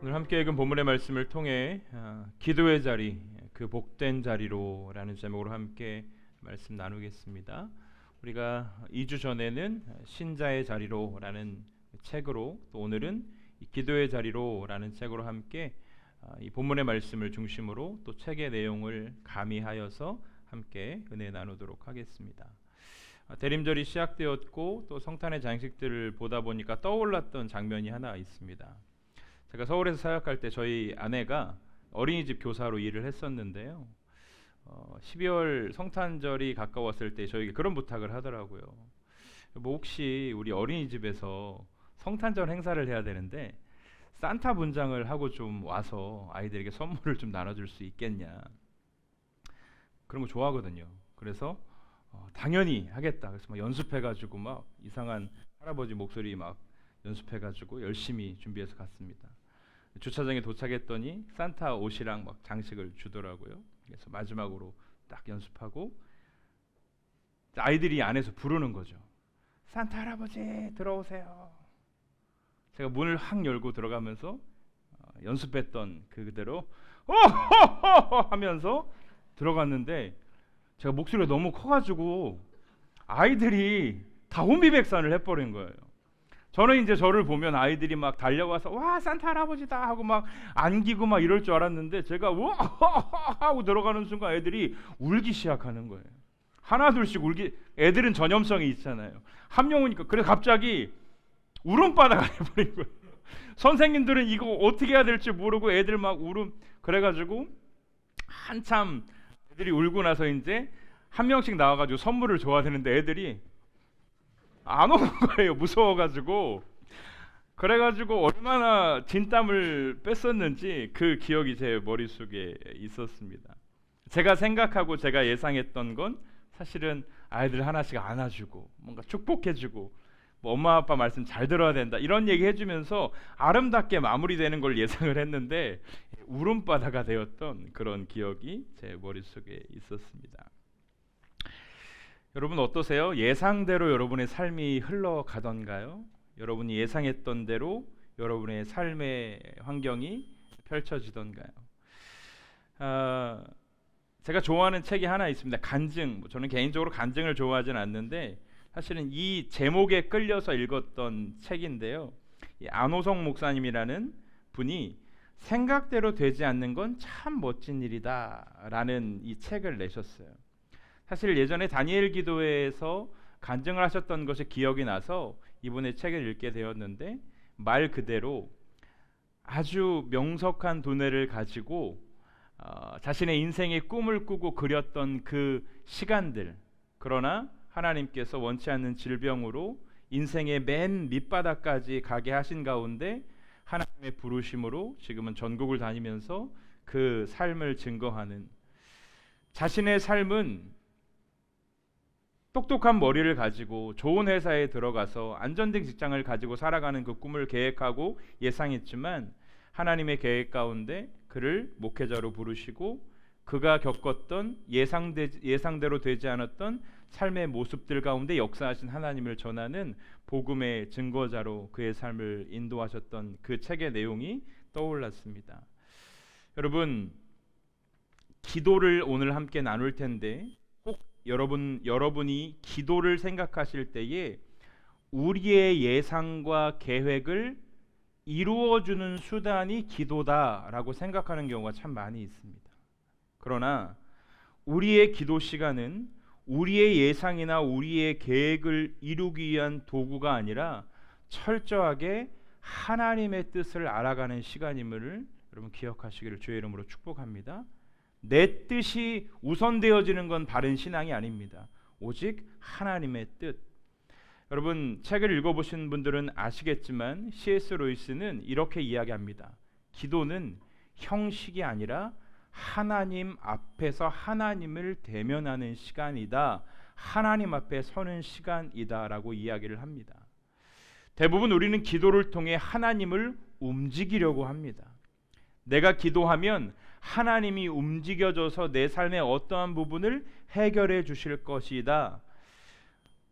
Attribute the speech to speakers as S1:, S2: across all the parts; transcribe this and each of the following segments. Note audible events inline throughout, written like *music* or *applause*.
S1: 오늘 함께 읽은 본문의 말씀을 통해 아, 기도의 자리, 그 복된 자리로라는 제목으로 함께 말씀 나누겠습니다. 우리가 2주 전에는 신자의 자리로라는 책으로 또 오늘은 이 기도의 자리로라는 책으로 함께 아, 이 본문의 말씀을 중심으로 또 책의 내용을 가미하여서 함께 은혜 나누도록 하겠습니다. 아, 대림절이 시작되었고 또 성탄의 장식들을 보다 보니까 떠올랐던 장면이 하나 있습니다. 제가 서울에서 사역할 때 저희 아내가 어린이집 교사로 일을 했었는데요. 어, 12월 성탄절이 가까웠을 때 저에게 그런 부탁을 하더라고요. 뭐 혹시 우리 어린이집에서 성탄절 행사를 해야 되는데 산타 분장을 하고 좀 와서 아이들에게 선물을 좀 나눠줄 수 있겠냐. 그런 거 좋아하거든요. 그래서 어, 당연히 하겠다. 그래서 막 연습해가지고 막 이상한 할아버지 목소리 막 연습해가지고 열심히 준비해서 갔습니다. 주차장에 도착했더니 산타 옷이랑 막 장식을 주더라고요. 그래서 마지막으로 딱 연습하고 아이들이 안에서 부르는 거죠. 산타 할아버지 들어오세요. 제가 문을 확 열고 들어가면서 어, 연습했던 그 그대로 어허허허 하면서 들어갔는데 제가 목소리가 너무 커가지고 아이들이 다 혼비백산을 해버린 거예요. 저는 이제 저를 보면 아이들이 막 달려와서 와 산타 할아버지다 하고 막 안기고 막 이럴 줄 알았는데 제가 와 *laughs* 하고 들어가는 순간 애들이 울기 시작하는 거예요. 하나 둘씩 울기 애들은 전염성이 있잖아요. 한 명 오니까 그래 갑자기 울음바다가 *laughs* 돼버린 거예요. 선생님들은 이거 어떻게 해야 될지 모르고 애들 막 울음 그래가지고 한참 애들이 울고 나서 이제 한 명씩 나와가지고 선물을 줘야 되는데 애들이 안 오는 거예요. 무서워가지고. 그래가지고 얼마나 진땀을 뺐었는지 그 기억이 제 머릿속에 있었습니다. 제가 생각하고 제가 예상했던 건 사실은 아이들 하나씩 안아주고 뭔가 축복해주고 뭐 엄마 아빠 말씀 잘 들어야 된다 이런 얘기 해주면서 아름답게 마무리되는 걸 예상을 했는데 울음바다가 되었던 그런 기억이 제 머릿속에 있었습니다. 여러분 어떠세요? 예상대로 여러분의 삶이 흘러가던가요? 여러분이 예상했던 대로 여러분의 삶의 환경이 펼쳐지던가요? 아, 제가 좋아하는 책이 하나 있습니다. 간증. 뭐 저는 개인적으로 간증을 좋아하지는 않는데 사실은 이 제목에 끌려서 읽었던 책인데요. 안호성 목사님이라는 분이 생각대로 되지 않는 건 참 멋진 일이다라는 이 책을 내셨어요. 사실 예전에 다니엘 기도회에서 간증을 하셨던 것이 기억이 나서 이번에 책을 읽게 되었는데 말 그대로 아주 명석한 두뇌를 가지고 어, 자신의 인생의 꿈을 꾸고 그렸던 그 시간들 그러나 하나님께서 원치 않는 질병으로 인생의 맨 밑바닥까지 가게 하신 가운데 하나님의 부르심으로 지금은 전국을 다니면서 그 삶을 증거하는 자신의 삶은 똑똑한 머리를 가지고 좋은 회사에 들어가서 안전된 직장을 가지고 살아가는 그 꿈을 계획하고 예상했지만 하나님의 계획 가운데 그를 목회자로 부르시고 그가 겪었던 예상되, 예상대로 되지 않았던 삶의 모습들 가운데 역사하신 하나님을 전하는 복음의 증거자로 그의 삶을 인도하셨던 그 책의 내용이 떠올랐습니다. 여러분 기도를 오늘 함께 나눌 텐데 여러분 여러분이 기도를 생각하실 때에 우리의 예상과 계획을 이루어 주는 수단이 기도다라고 생각하는 경우가 참 많이 있습니다. 그러나 우리의 기도 시간은 우리의 예상이나 우리의 계획을 이루기 위한 도구가 아니라 철저하게 하나님의 뜻을 알아가는 시간임을 여러분 기억하시기를 주의 이름으로 축복합니다. 내 뜻이 우선되어지는 건 바른 신앙이 아닙니다. 오직 하나님의 뜻. 여러분 책을 읽어보신 분들은 아시겠지만 C.S. 로이스는 이렇게 이야기합니다. 기도는 형식이 아니라 하나님 앞에서 하나님을 대면하는 시간이다. 하나님 앞에 서는 시간이다라고 이야기를 합니다. 대부분 우리는 기도를 통해 하나님을 움직이려고 합니다. 내가 기도하면 하나님이 움직여져서 내 삶의 어떠한 부분을 해결해 주실 것이다.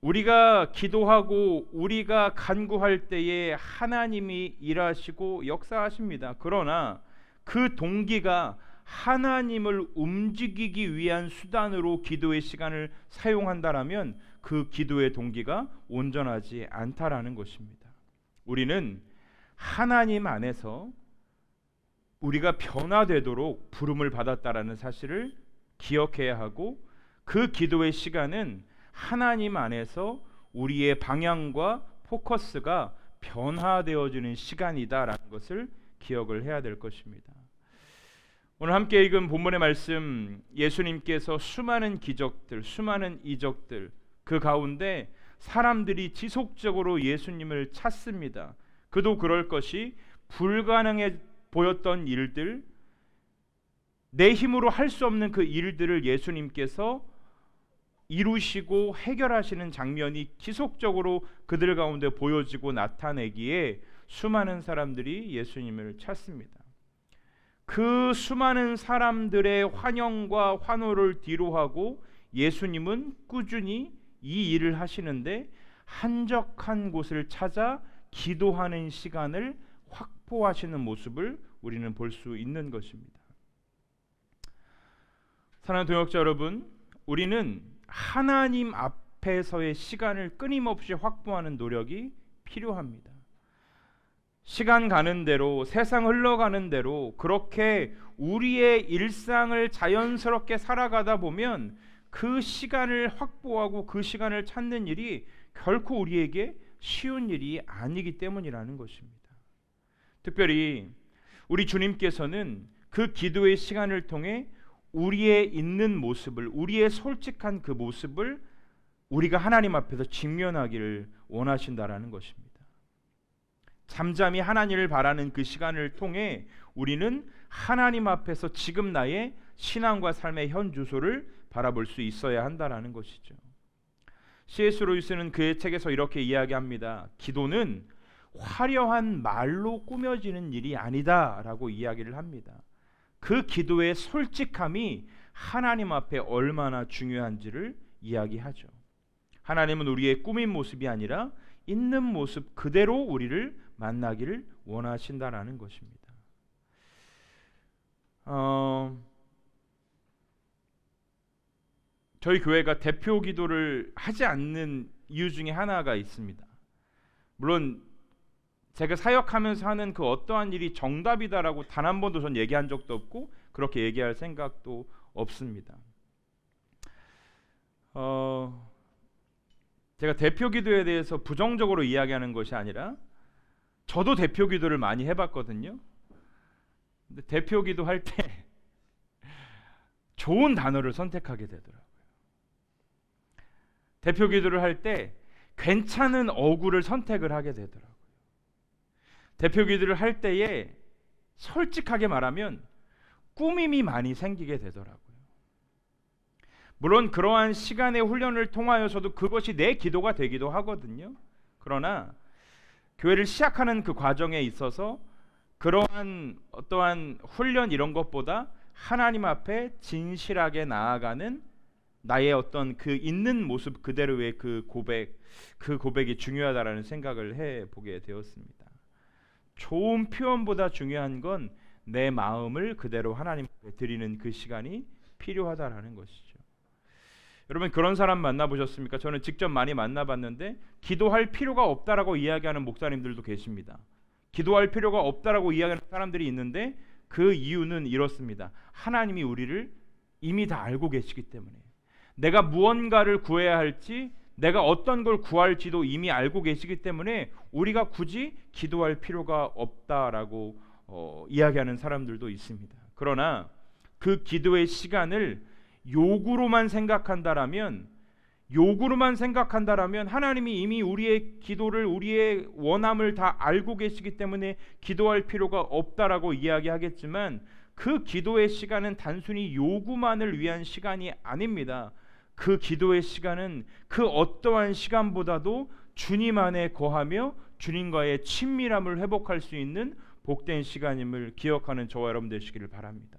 S1: 우리가 기도하고 우리가 간구할 때에 하나님이 일하시고 역사하십니다. 그러나 그 동기가 하나님을 움직이기 위한 수단으로 기도의 시간을 사용한다라면 그 기도의 동기가 온전하지 않다라는 것입니다. 우리는 하나님 안에서 우리가 변화되도록 부름을 받았다라는 사실을 기억해야 하고 그 기도의 시간은 하나님 안에서 우리의 방향과 포커스가 변화되어지는 시간이다라는 것을 기억을 해야 될 것입니다. 오늘 함께 읽은 본문의 말씀 예수님께서 수많은 기적들, 수많은 이적들 그 가운데 사람들이 지속적으로 예수님을 찾습니다. 그도 그럴 것이 불가능해 보였던 일들 내 힘으로 할 수 없는 그 일들을 예수님께서 이루시고 해결하시는 장면이 지속적으로 그들 가운데 보여지고 나타내기에 수많은 사람들이 예수님을 찾습니다. 그 수많은 사람들의 환영과 환호를 뒤로하고 예수님은 꾸준히 이 일을 하시는데 한적한 곳을 찾아 기도하는 시간을 확보하시는 모습을 우리는 볼 수 있는 것입니다. 사랑하는 동역자 여러분, 우리는 하나님 앞에서의 시간을 끊임없이 확보하는 노력이 필요합니다. 시간 가는 대로 세상 흘러가는 대로 그렇게 우리의 일상을 자연스럽게 살아가다 보면 그 시간을 확보하고 그 시간을 찾는 일이 결코 우리에게 쉬운 일이 아니기 때문이라는 것입니다. 특별히 우리 주님께서는 그 기도의 시간을 통해 우리의 있는 모습을 우리의 솔직한 그 모습을 우리가 하나님 앞에서 직면하기를 원하신다라는 것입니다. 잠잠히 하나님을 바라는 그 시간을 통해 우리는 하나님 앞에서 지금 나의 신앙과 삶의 현 주소를 바라볼 수 있어야 한다라는 것이죠. C.S. 로이스는 그의 책에서 이렇게 이야기합니다. 기도는 화려한 말로 꾸며지는 일이 아니다라고 이야기를 합니다. 그 기도의 솔직함이 하나님 앞에 얼마나 중요한지를 이야기하죠. 하나님은 우리의 꾸민 모습이 아니라 있는 모습 그대로 우리를 만나기를 원하신다라는 것입니다. 어, 저희 교회가 대표 기도를 하지 않는 이유 중에 하나가 있습니다. 물론 제가 사역하면서 하는 그 어떠한 일이 정답이다라고 단 한 번도 전 얘기한 적도 없고 그렇게 얘기할 생각도 없습니다. 어, 제가 대표 기도에 대해서 부정적으로 이야기하는 것이 아니라 저도 대표 기도를 많이 해봤거든요. 근데 대표 기도 할 때 *laughs* 좋은 단어를 선택하게 되더라고요. 대표 기도를 할 때 괜찮은 어구를 선택을 하게 되더라고요. 대표 기도를 할 때에 솔직하게 말하면 꾸밈이 많이 생기게 되더라고요. 물론 그러한 시간의 훈련을 통하여서도 그것이 내 기도가 되기도 하거든요. 그러나 교회를 시작하는 그 과정에 있어서 그러한 어떠한 훈련 이런 것보다 하나님 앞에 진실하게 나아가는 나의 어떤 그 있는 모습 그대로의 그 고백, 그 고백이 중요하다라는 생각을 해 보게 되었습니다. 좋은 표현보다 중요한 건 내 마음을 그대로 하나님께 드리는 그 시간이 필요하다라는 것이죠. 여러분 그런 사람 만나 보셨습니까? 저는 직접 많이 만나 봤는데 기도할 필요가 없다라고 이야기하는 목사님들도 계십니다. 기도할 필요가 없다라고 이야기하는 사람들이 있는데 그 이유는 이렇습니다. 하나님이 우리를 이미 다 알고 계시기 때문에 내가 무언가를 구해야 할지 내가 어떤 걸 구할지도 이미 알고 계시기 때문에 우리가 굳이 기도할 필요가 없다라고 어, 이야기하는 사람들도 있습니다. 그러나 그 기도의 시간을 요구로만 생각한다라면 요구로만 생각한다라면 하나님이 이미 우리의 기도를 우리의 원함을 다 알고 계시기 때문에 기도할 필요가 없다라고 이야기하겠지만 그 기도의 시간은 단순히 요구만을 위한 시간이 아닙니다. 그 기도의 시간은 그 어떠한 시간보다도 주님 안에 거하며 주님과의 친밀함을 회복할 수 있는 복된 시간임을 기억하는 저와 여러분 되시기를 바랍니다.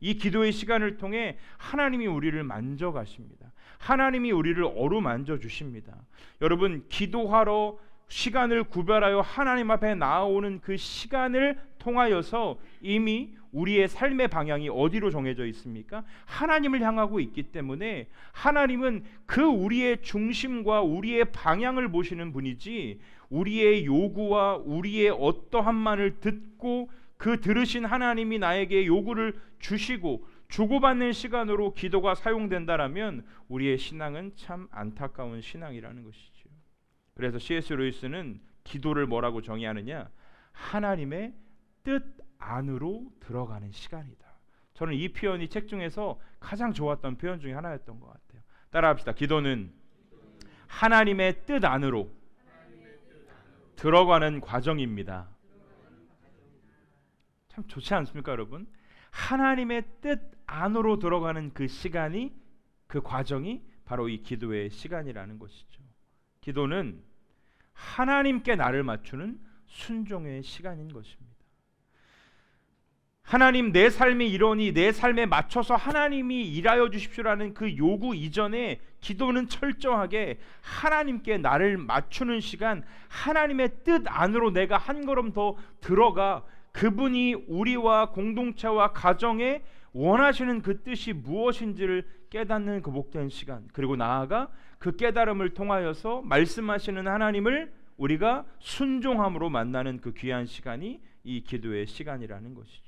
S1: 이 기도의 시간을 통해 하나님이 우리를 만져가십니다. 하나님이 우리를 어루만져 주십니다. 여러분 기도하러 시간을 구별하여 하나님 앞에 나아오는 그 시간을 통하여서 이미 우리의 삶의 방향이 어디로 정해져 있습니까? 하나님을 향하고 있기 때문에 하나님은 그 우리의 중심과 우리의 방향을 보시는 분이지 우리의 요구와 우리의 어떠함만을 듣고 그 들으신 하나님이 나에게 요구를 주시고 주고받는 시간으로 기도가 사용된다라면 우리의 신앙은 참 안타까운 신앙이라는 것이죠. 그래서 C.S. 루이스는 기도를 뭐라고 정의하느냐? 하나님의 뜻 안으로 들어가는 시간이다. 저는 이 표현이 책 중에서 가장 좋았던 표현 중에 하나였던 것 같아요. 따라합시다. 기도는 하나님의 뜻 안으로 들어가는 과정입니다. 참 좋지 않습니까, 여러분? 하나님의 뜻 안으로 들어가는 그 시간이 그 과정이 바로 이 기도의 시간이라는 것이죠. 기도는 하나님께 나를 맞추는 순종의 시간인 것입니다. 하나님 내 삶이 이러니 내 삶에 맞춰서 하나님이 일하여 주십시오라는 그 요구 이전에 기도는 철저하게 하나님께 나를 맞추는 시간 하나님의 뜻 안으로 내가 한 걸음 더 들어가 그분이 우리와 공동체와 가정에 원하시는 그 뜻이 무엇인지를 깨닫는 그 복된 시간 그리고 나아가 그 깨달음을 통하여서 말씀하시는 하나님을 우리가 순종함으로 만나는 그 귀한 시간이 이 기도의 시간이라는 것이죠.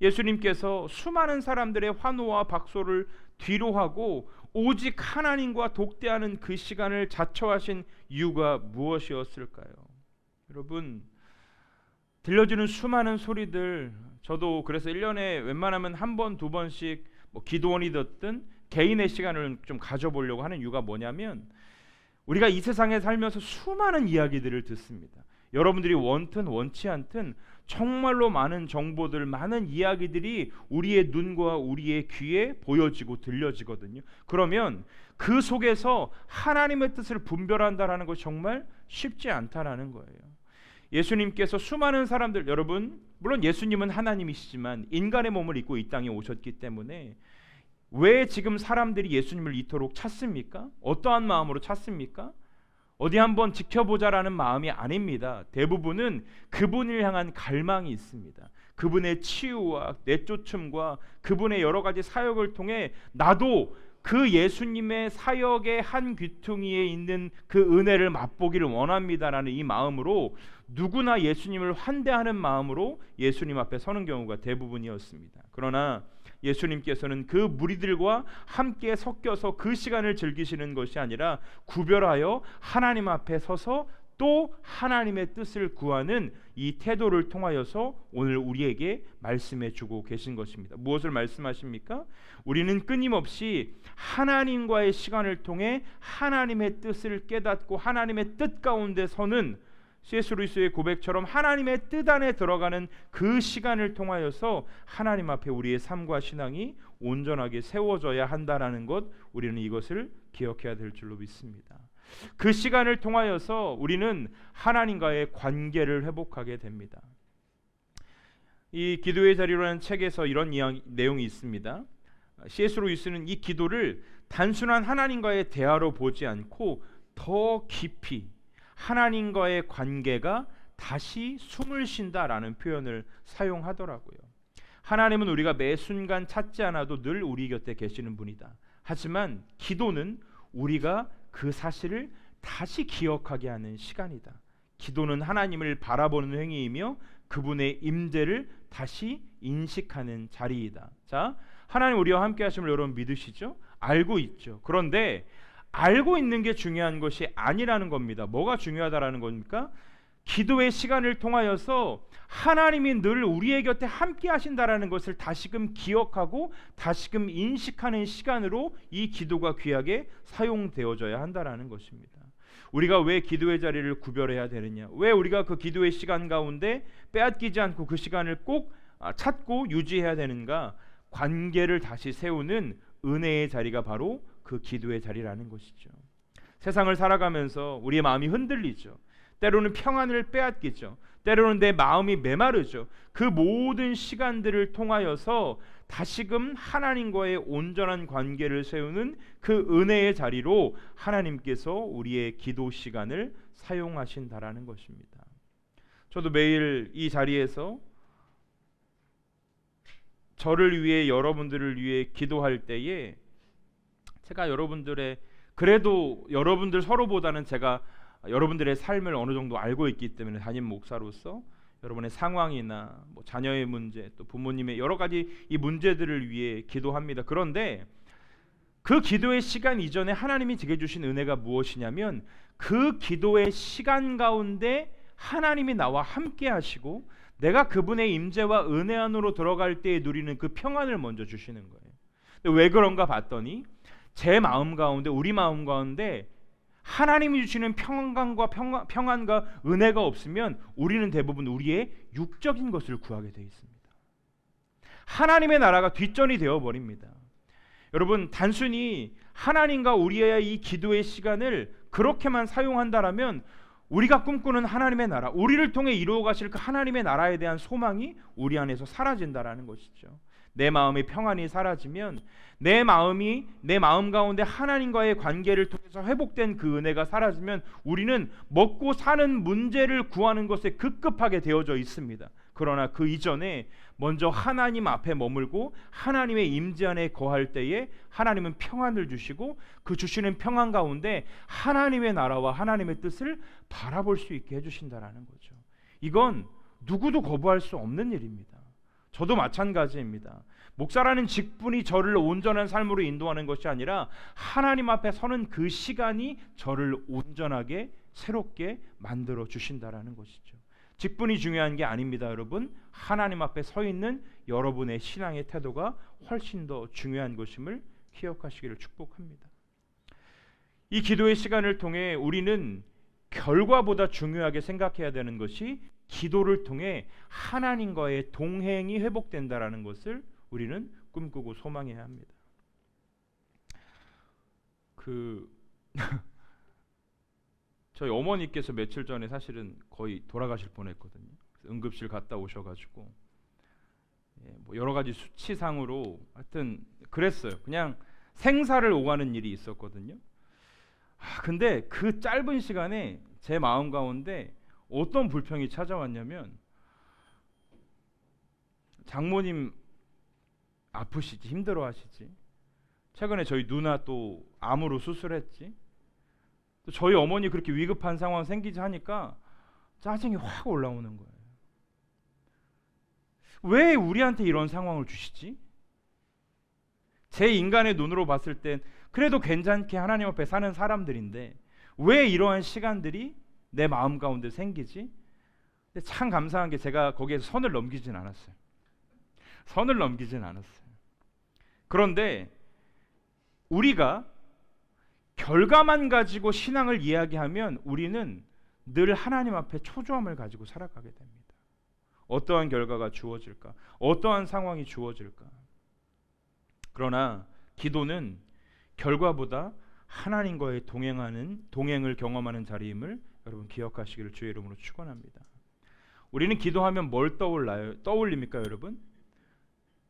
S1: 예수님께서 수많은 사람들의 환호와 박수를 뒤로하고 오직 하나님과 독대하는 그 시간을 자처하신 이유가 무엇이었을까요? 여러분 들려주는 수많은 소리들 저도 그래서 1년에 웬만하면 한 번, 두 번씩 뭐 기도원이 됐든 개인의 시간을 좀 가져보려고 하는 이유가 뭐냐면 우리가 이 세상에 살면서 수많은 이야기들을 듣습니다. 여러분들이 원튼 원치 않든 정말로 많은 정보들, 많은 이야기들이 우리의 눈과 우리의 귀에 보여지고 들려지거든요. 그러면 그 속에서 하나님의 뜻을 분별한다라는 것이 정말 쉽지 않다라는 거예요. 예수님께서 수많은 사람들 여러분 물론 예수님은 하나님이시지만 인간의 몸을 입고 이 땅에 오셨기 때문에 왜 지금 사람들이 예수님을 이토록 찾습니까? 어떠한 마음으로 찾습니까? 어디 한번 지켜보자라는 마음이 아닙니다. 대부분은 그분을 향한 갈망이 있습니다. 그분의 치유와 내쫓음과 그분의 여러 가지 사역을 통해 나도 그 예수님의 사역의 한 귀퉁이에 있는 그 은혜를 맛보기를 원합니다라는 이 마음으로 누구나 예수님을 환대하는 마음으로 예수님 앞에 서는 경우가 대부분이었습니다. 그러나 예수님께서는 그 무리들과 함께 섞여서 그 시간을 즐기시는 것이 아니라 구별하여 하나님 앞에 서서 또 하나님의 뜻을 구하는 이 태도를 통하여서 오늘 우리에게 말씀해 주고 계신 것입니다. 무엇을 말씀하십니까? 우리는 끊임없이 하나님과의 시간을 통해 하나님의 뜻을 깨닫고 하나님의 뜻 가운데 서는 C.S. 루이스의 고백처럼 하나님의 뜻 안에 들어가는 그 시간을 통하여서 하나님 앞에 우리의 삶과 신앙이 온전하게 세워져야 한다라는 것 우리는 이것을 기억해야 될 줄로 믿습니다. 그 시간을 통하여서 우리는 하나님과의 관계를 회복하게 됩니다. 이 기도의 자리라는 책에서 이런 이야기, 내용이 있습니다. C.S. 루이스는 이 기도를 단순한 하나님과의 대화로 보지 않고 더 깊이 하나님과의 관계가 다시 숨을 쉰다라는 표현을 사용하더라고요. 하나님은 우리가 매 순간 찾지 않아도 늘 우리 곁에 계시는 분이다. 하지만 기도는 우리가 그 사실을 다시 기억하게 하는 시간이다. 기도는 하나님을 바라보는 행위이며 그분의 임재를 다시 인식하는 자리이다. 자, 하나님 우리와 함께 하심을 여러분 믿으시죠? 알고 있죠. 그런데 알고 있는 게 중요한 것이 아니라는 겁니다. 뭐가 중요하다라는 겁니까? 기도의 시간을 통하여서 하나님이 늘 우리의 곁에 함께 하신다라는 것을 다시금 기억하고 다시금 인식하는 시간으로 이 기도가 귀하게 사용되어져야 한다라는 것입니다. 우리가 왜 기도의 자리를 구별해야 되느냐? 왜 우리가 그 기도의 시간 가운데 빼앗기지 않고 그 시간을 꼭 아, 찾고 유지해야 되는가? 관계를 다시 세우는 은혜의 자리가 바로 그 기도의 자리라는 것이죠. 세상을 살아가면서 우리의 마음이 흔들리죠. 때로는 평안을 빼앗기죠. 때로는 내 마음이 메마르죠. 그 모든 시간들을 통하여서 다시금 하나님과의 온전한 관계를 세우는 그 은혜의 자리로 하나님께서 우리의 기도 시간을 사용하신다라는 것입니다. 저도 매일 이 자리에서 저를 위해 여러분들을 위해 기도할 때에 제가 여러분들의 그래도 여러분들 서로보다는 제가 여러분들의 삶을 어느 정도 알고 있기 때문에 담임 목사로서 여러분의 상황이나 뭐 자녀의 문제 또 부모님의 여러 가지 이 문제들을 위해 기도합니다. 그런데 그 기도의 시간 이전에 하나님이 제게 주신 은혜가 무엇이냐면 그 기도의 시간 가운데 하나님이 나와 함께 하시고 내가 그분의 임재와 은혜 안으로 들어갈 때에 누리는 그 평안을 먼저 주시는 거예요. 왜 그런가 봤더니 제 마음 가운데 우리 마음 가운데 하나님이 주시는 평안과 평안, 평안과 은혜가 없으면 우리는 대부분 우리의 육적인 것을 구하게 되어 있습니다. 하나님의 나라가 뒷전이 되어 버립니다. 여러분 단순히 하나님과 우리의 이 기도의 시간을 그렇게만 사용한다라면 우리가 꿈꾸는 하나님의 나라, 우리를 통해 이루어 가실 그 하나님의 나라에 대한 소망이 우리 안에서 사라진다라는 것이죠. 내 마음의 평안이 사라지면 내 마음이 내 마음 가운데 하나님과의 관계를 통해서 회복된 그 은혜가 사라지면 우리는 먹고 사는 문제를 구하는 것에 급급하게 되어져 있습니다. 그러나 그 이전에 먼저 하나님 앞에 머물고 하나님의 임재 안에 거할 때에 하나님은 평안을 주시고 그 주시는 평안 가운데 하나님의 나라와 하나님의 뜻을 바라볼 수 있게 해 주신다라는 거죠. 이건 누구도 거부할 수 없는 일입니다. 저도 마찬가지입니다. 목사라는 직분이 저를 온전한 삶으로 인도하는 것이 아니라 하나님 앞에 서는 그 시간이 저를 온전하게 새롭게 만들어 주신다라는 것이죠. 직분이 중요한 게 아닙니다, 여러분. 하나님 앞에 서 있는 여러분의 신앙의 태도가 훨씬 더 중요한 것임을 기억하시기를 축복합니다. 이 기도의 시간을 통해 우리는 결과보다 중요하게 생각해야 되는 것이 기도를 통해 하나님과의 동행이 회복된다라는 것을 우리는 꿈꾸고 소망해야 합니다. 그 *laughs* 저희 어머니께서 며칠 전에 사실은 거의 돌아가실 뻔했거든요. 응급실 갔다 오셔가지고 예, 뭐 여러 가지 수치상으로 하여튼 그랬어요. 그냥 생사를 오가는 일이 있었거든요. 아, 근데 그 짧은 시간에 제 마음 가운데 어떤 불평이 찾아왔냐면 장모님 아프시지 힘들어 하시지 최근에 저희 누나 또 암으로 수술했지 또 저희 어머니 그렇게 위급한 상황 생기지 하니까 짜증이 확 올라오는 거예요. 왜 우리한테 이런 상황을 주시지? 제 인간의 눈으로 봤을 땐 그래도 괜찮게 하나님 앞에 사는 사람들인데 왜 이러한 시간들이 내 마음 가운데 생기지? 근데 참 감사한 게 제가 거기에서 선을 넘기진 않았어요. 선을 넘기진 않았어요. 그런데 우리가 결과만 가지고 신앙을 이야기하면 우리는 늘 하나님 앞에 초조함을 가지고 살아가게 됩니다. 어떠한 결과가 주어질까? 어떠한 상황이 주어질까? 그러나 기도는 결과보다 하나님과의 동행하는 동행을 경험하는 자리임을 여러분 기억하시기를 주의 이름으로 축원합니다. 우리는 기도하면 뭘 떠올라요? 떠올립니까, 여러분?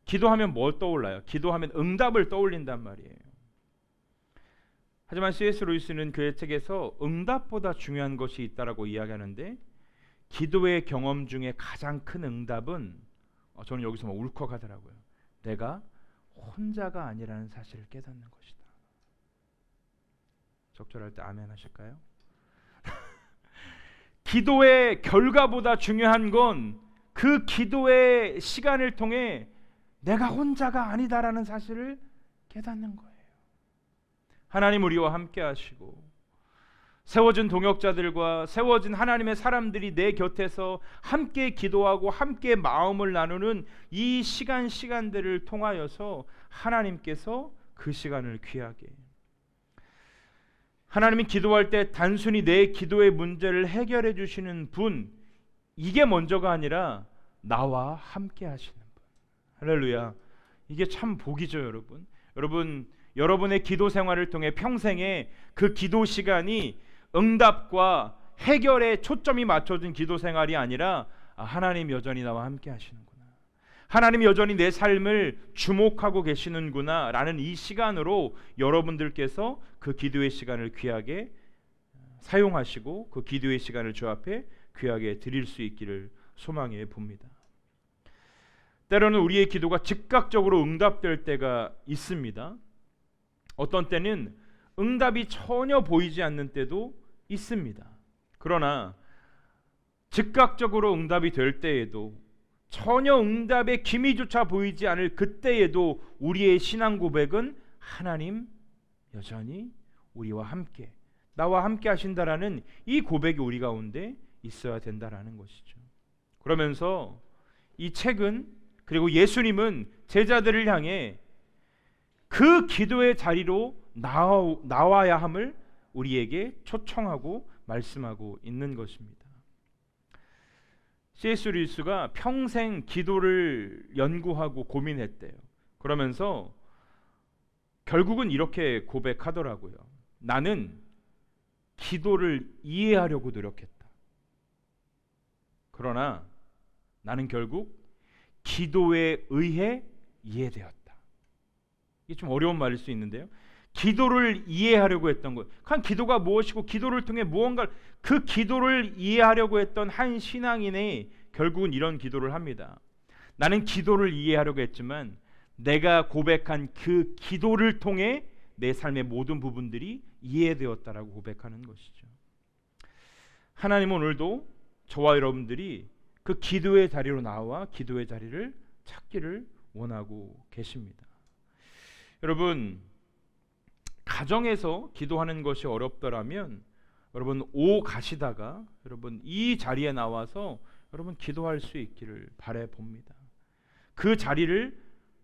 S1: 기도하면 뭘 떠올라요? 기도하면 응답을 떠올린단 말이에요. 하지만 C.S. 루이스는 그의 책에서 응답보다 중요한 것이 있다라고 이야기하는데 기도의 경험 중에 가장 큰 응답은 어, 저는 여기서 막 울컥하더라고요. 내가 혼자가 아니라는 사실을 깨닫는 것이다. 적절할 때 아멘 하실까요? 기도의 결과보다 중요한 건 그 기도의 시간을 통해 내가 혼자가 아니다라는 사실을 깨닫는 거예요. 하나님 우리와 함께 하시고 세워진 동역자들과 세워진 하나님의 사람들이 내 곁에서 함께 기도하고 함께 마음을 나누는 이 시간 시간들을 통하여서 하나님께서 그 시간을 귀하게 하나님이 기도할 때 단순히 내 기도의 문제를 해결해 주시는 분 이게 먼저가 아니라 나와 함께 하시는 분. 할렐루야. 이게 참 복이죠, 여러분. 여러분 여러분의 기도 생활을 통해 평생에 그 기도 시간이 응답과 해결에 초점이 맞춰진 기도 생활이 아니라 아, 하나님 여전히 나와 함께 하시는구나. 하나님 여전히 내 삶을 주목하고 계시는구나라는 이 시간으로 여러분들께서 그 기도의 시간을 귀하게 사용하시고 그 기도의 시간을 주 앞에 귀하게 드릴 수 있기를 소망해 봅니다. 때로는 우리의 기도가 즉각적으로 응답될 때가 있습니다. 어떤 때는 응답이 전혀 보이지 않는 때도 있습니다. 그러나 즉각적으로 응답이 될 때에도 전혀 응답의 기미조차 보이지 않을 그때에도 우리의 신앙 고백은 하나님 여전히 우리와 함께 나와 함께 하신다라는 이 고백이 우리 가운데 있어야 된다라는 것이죠. 그러면서 이 책은 그리고 예수님은 제자들을 향해 그 기도의 자리로 나와, 나와야 함을 우리에게 초청하고 말씀하고 있는 것입니다. C.S. 루이스가 평생 기도를 연구하고 고민했대요. 그러면서 결국은 이렇게 고백하더라고요. 나는 기도를 이해하려고 노력했다. 그러나 나는 결국 기도에 의해 이해되었다. 이게 좀 어려운 말일 수 있는데요. 기도를 이해하려고 했던 것. 한 기도가 무엇이고 기도를 통해 무언가 그 기도를 이해하려고 했던 한 신앙인의 결국은 이런 기도를 합니다. 나는 기도를 이해하려고 했지만 내가 고백한 그 기도를 통해 내 삶의 모든 부분들이 이해되었다라고 고백하는 것이죠. 하나님은 오늘도 저와 여러분들이 그 기도의 자리로 나와 기도의 자리를 찾기를 원하고 계십니다. 여러분 가정에서 기도하는 것이 어렵더라면 여러분 오 가시다가 여러분 이 자리에 나와서 여러분 기도할 수 있기를 바래 봅니다. 그 자리를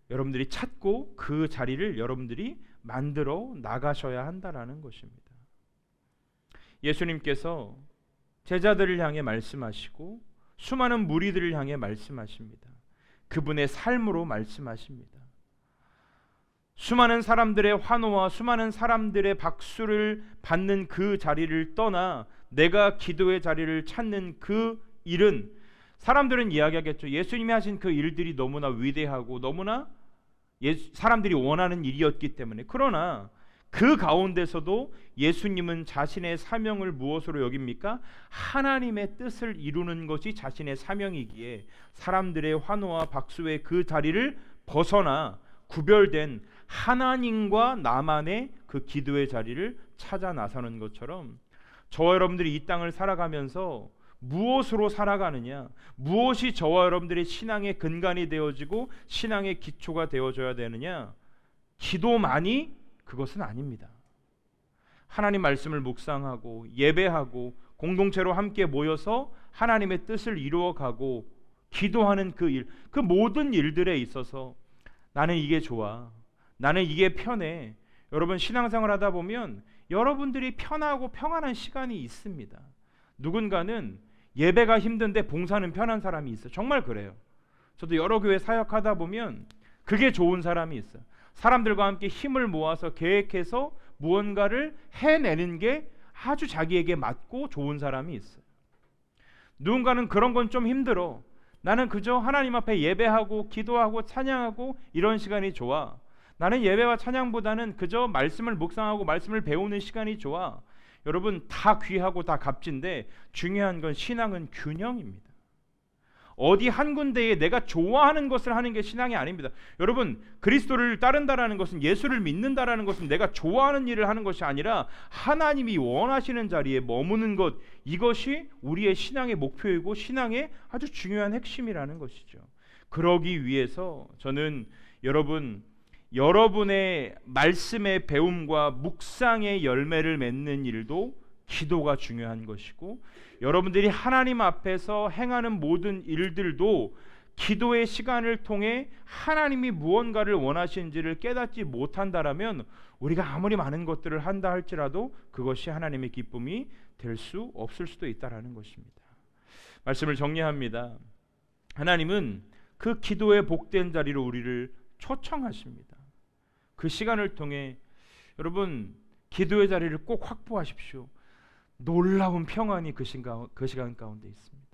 S1: 여러분들이 찾고 그 자리를 여러분들이 만들어 나가셔야 한다라는 것입니다. 예수님께서 제자들을 향해 말씀하시고 수많은 무리들을 향해 말씀하십니다. 그분의 삶으로 말씀하십니다. 수많은 사람들의 환호와 수많은 사람들의 박수를 받는 그 자리를 떠나 내가 기도의 자리를 찾는 그 일은 사람들은 이야기하겠죠. 예수님이 하신 그 일들이 너무나 위대하고 너무나 예수, 사람들이 원하는 일이었기 때문에 그러나 그 가운데서도 예수님은 자신의 사명을 무엇으로 여깁니까? 하나님의 뜻을 이루는 것이 자신의 사명이기에 사람들의 환호와 박수의 그 자리를 벗어나 구별된 하나님과 나만의 그 기도의 자리를 찾아 나서는 것처럼 저와 여러분들이 이 땅을 살아가면서 무엇으로 살아가느냐, 무엇이 저와 여러분들의 신앙의 근간이 되어지고 신앙의 기초가 되어져야 되느냐, 기도만이 그것은 아닙니다. 하나님 말씀을 묵상하고 예배하고 공동체로 함께 모여서 하나님의 뜻을 이루어가고 기도하는 그 일, 그 모든 일들에 있어서 나는 이게 좋아. 나는 이게 편해. 여러분 신앙생활 하다 보면 여러분들이 편하고 평안한 시간이 있습니다. 누군가는 예배가 힘든데 봉사는 편한 사람이 있어요. 정말 그래요. 저도 여러 교회 사역하다 보면 그게 좋은 사람이 있어요. 사람들과 함께 힘을 모아서 계획해서 무언가를 해내는 게 아주 자기에게 맞고 좋은 사람이 있어요. 누군가는 그런 건 좀 힘들어. 나는 그저 하나님 앞에 예배하고 기도하고 찬양하고 이런 시간이 좋아. 나는 예배와 찬양보다는 그저 말씀을 묵상하고 말씀을 배우는 시간이 좋아. 여러분 다 귀하고 다 값진데 중요한 건 신앙은 균형입니다. 어디 한 군데에 내가 좋아하는 것을 하는 게 신앙이 아닙니다. 여러분 그리스도를 따른다라는 것은 예수를 믿는다라는 것은 내가 좋아하는 일을 하는 것이 아니라 하나님이 원하시는 자리에 머무는 것 이것이 우리의 신앙의 목표이고 신앙의 아주 중요한 핵심이라는 것이죠. 그러기 위해서 저는 여러분 여러분의 말씀의 배움과 묵상의 열매를 맺는 일도 기도가 중요한 것이고 여러분들이 하나님 앞에서 행하는 모든 일들도 기도의 시간을 통해 하나님이 무언가를 원하시는지를 깨닫지 못한다라면 우리가 아무리 많은 것들을 한다 할지라도 그것이 하나님의 기쁨이 될 수 없을 수도 있다라는 것입니다. 말씀을 정리합니다. 하나님은 그 기도의 복된 자리로 우리를 초청하십니다. 그 시간을 통해 여러분 기도의 자리를 꼭 확보하십시오. 놀라운 평안이 그 시간, 그 시간 가운데 있습니다.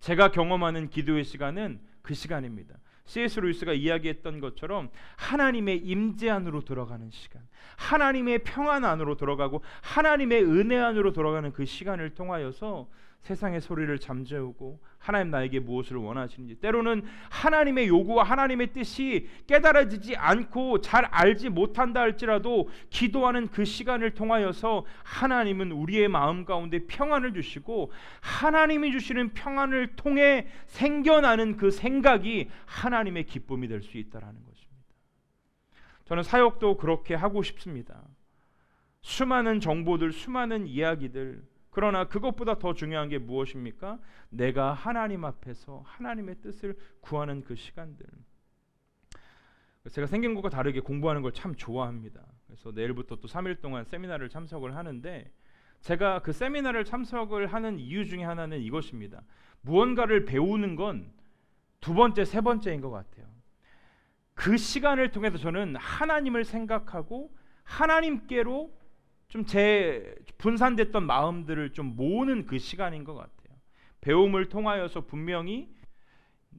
S1: 제가 경험하는 기도의 시간은 그 시간입니다. C.S. 루이스가 이야기했던 것처럼 하나님의 임재 안으로 들어가는 시간, 하나님의 평안 안으로 들어가고 하나님의 은혜 안으로 들어가는 그 시간을 통하여서 세상의 소리를 잠재우고 하나님 나에게 무엇을 원하시는지 때로는 하나님의 요구와 하나님의 뜻이 깨달아지지 않고 잘 알지 못한다 할지라도 기도하는 그 시간을 통하여서 하나님은 우리의 마음 가운데 평안을 주시고 하나님이 주시는 평안을 통해 생겨나는 그 생각이 하나님의 기쁨이 될 수 있다라는 것입니다. 저는 사역도 그렇게 하고 싶습니다. 수많은 정보들, 수많은 이야기들 그러나 그것보다 더 중요한 게 무엇입니까? 내가 하나님 앞에서 하나님의 뜻을 구하는 그 시간들. 제가 생긴 것과 다르게 공부하는 걸 참 좋아합니다. 그래서 내일부터 또 3일 동안 세미나를 참석을 하는데 제가 그 세미나를 참석을 하는 이유 중에 하나는 이것입니다. 무언가를 배우는 건 두 번째, 세 번째인 것 같아요. 그 시간을 통해서 저는 하나님을 생각하고 하나님께로 좀 제 분산됐던 마음들을 좀 모으는 그 시간인 것 같아요. 배움을 통하여서 분명히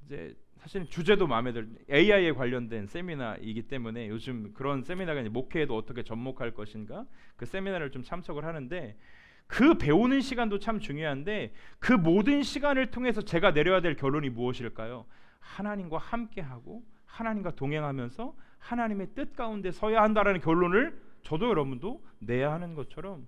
S1: 이제 사실 주제도 마음에 들 AI에 관련된 세미나이기 때문에 요즘 그런 세미나가 목회에도 어떻게 접목할 것인가 그 세미나를 좀 참석을 하는데 그 배우는 시간도 참 중요한데 그 모든 시간을 통해서 제가 내려야 될 결론이 무엇일까요? 하나님과 함께하고 하나님과 동행하면서 하나님의 뜻 가운데 서야 한다라는 결론을 저도 여러분도 내야 하는 것처럼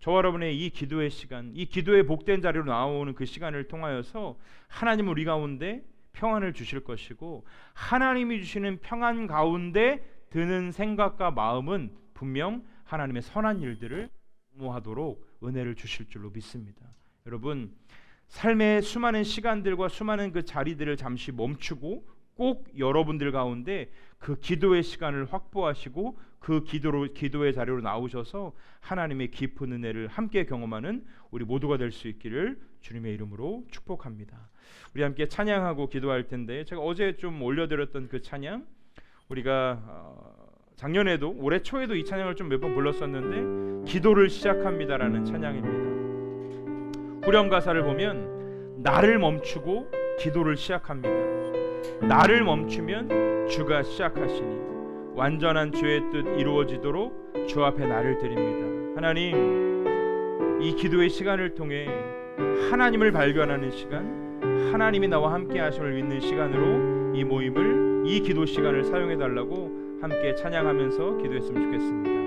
S1: 저와 여러분의 이 기도의 시간, 이 기도의 복된 자리로 나오는 그 시간을 통하여서 하나님은 우리 가운데 평안을 주실 것이고 하나님이 주시는 평안 가운데 드는 생각과 마음은 분명 하나님의 선한 일들을 모하도록 은혜를 주실 줄로 믿습니다. 여러분 삶의 수많은 시간들과 수많은 그 자리들을 잠시 멈추고 꼭 여러분들 가운데 그 기도의 시간을 확보하시고 그 기도로 기도의 자리로 나오셔서 하나님의 깊은 은혜를 함께 경험하는 우리 모두가 될 수 있기를 주님의 이름으로 축복합니다. 우리 함께 찬양하고 기도할 텐데 제가 어제 좀 올려드렸던 그 찬양 우리가 어, 작년에도 올해 초에도 이 찬양을 좀 몇 번 불렀었는데 기도를 시작합니다라는 찬양입니다. 후렴 가사를 보면 나를 멈추고 기도를 시작합니다. 나를 멈추면 주가 시작하시니 완전한 주의 뜻 이루어지도록 주 앞에 나를 드립니다. 하나님 이 기도의 시간을 통해 하나님을 발견하는 시간 하나님이 나와 함께 하심을 믿는 시간으로 이 모임을 이 기도 시간을 사용해 달라고 함께 찬양하면서 기도했으면 좋겠습니다.